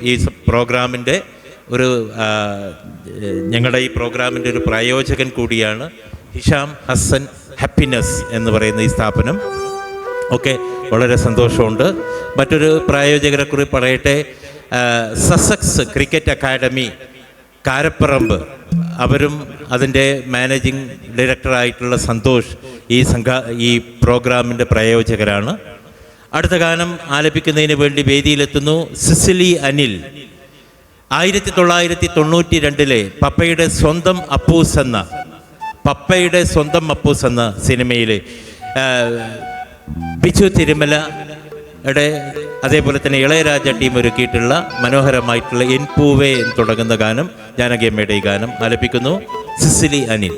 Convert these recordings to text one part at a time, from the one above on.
ഈ പ്രോഗ്രാമിന്റെ ഒരു ഞങ്ങളുടെ ഈ പ്രോഗ്രാമിന്റെ ഒരു പ്രായോജകൻ കൂടിയാണ് ഹിഷാം ഹസ്സൻ ഹാപ്പിനെസ് എന്ന് പറയുന്ന ഈ സ്ഥാപനം. ഒക്കെ വളരെ സന്തോഷമുണ്ട്. മറ്റൊരു പ്രായോജകരെ കുറിച്ച് പറയട്ടെ. Sussex cricket academy Karaparamba. അവരും അതിന്റെ മാനേജിങ് ഡയറക്ടറായിട്ടുള്ള സന്തോഷ് ഈ സംഘ ഈ പ്രോഗ്രാമിന്റെ പ്രായോജകരാണ്. അടുത്ത ഗാനം ആലപിക്കുന്നതിന് വേണ്ടി വേദിയിലെത്തുന്നു സിസിലി അനിൽ. ആയിരത്തി തൊള്ളായിരത്തി തൊണ്ണൂറ്റി രണ്ടിലെ പപ്പയുടെ സ്വന്തം അപ്പൂസ് എന്ന പപ്പയുടെ സ്വന്തം അപ്പൂസ് എന്ന സിനിമയിലെ തിരുമല തിരുമലയുടെ അതേപോലെ തന്നെ ഇളയരാജ ടീം ഒരുക്കിയിട്ടുള്ള മനോഹരമായിട്ടുള്ള എൻ പൂവേ എന്ന് തുടങ്ങുന്ന ഗാനം ജാനകിയമ്മയുടെ ഈ ഗാനം ആലപിക്കുന്നു സിസിലി അനിൽ.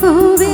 பூவே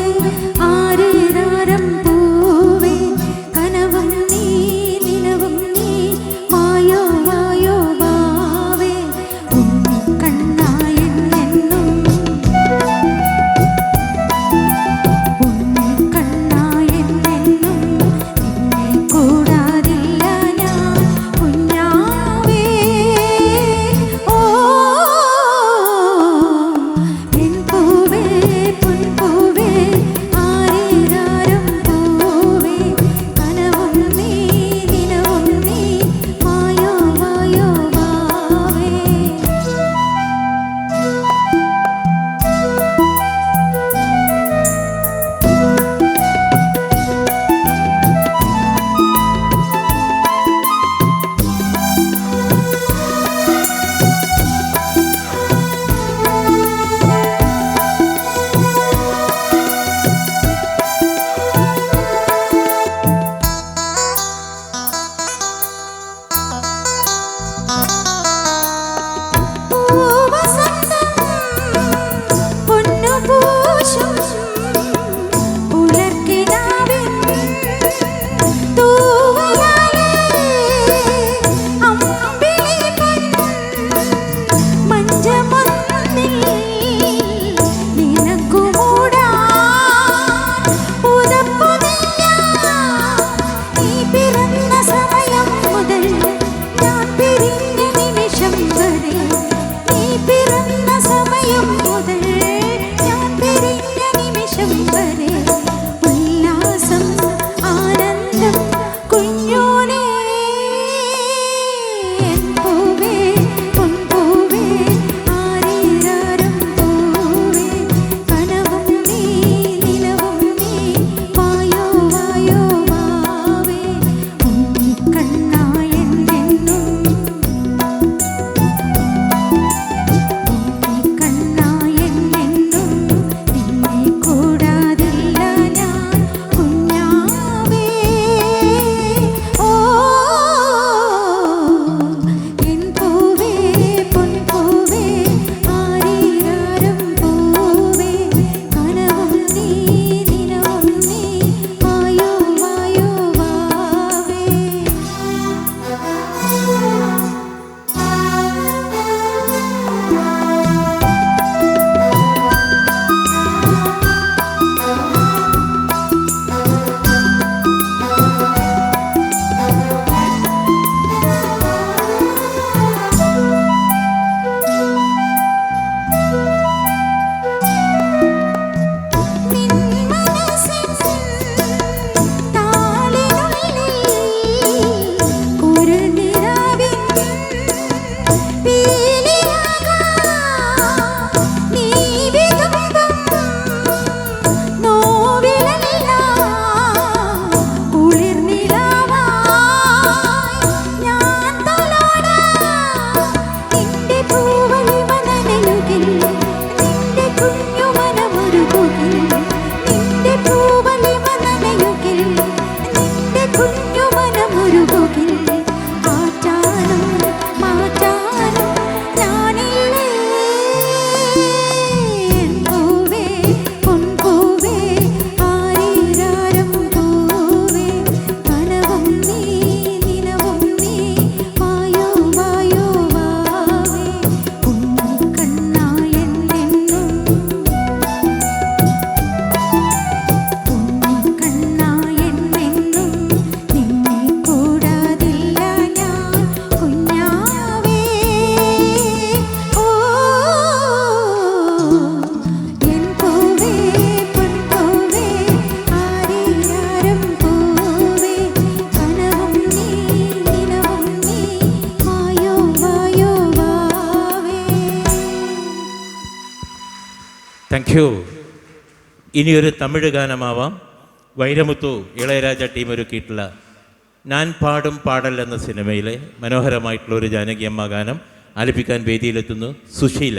tuh താങ്ക് യു ഇനിയൊരു തമിഴ് ഗാനമാവാം. വൈരമുത്തു ഇളയരാജ ടീം ഒരുക്കിയിട്ടുള്ള ഞാൻ പാടും പാടൽ എന്ന സിനിമയിലെ മനോഹരമായിട്ടുള്ള ഒരു ജാനകിയമ്മ ഗാനം ആലപിക്കാൻ വേദിയിലെത്തുന്നു സുശീല.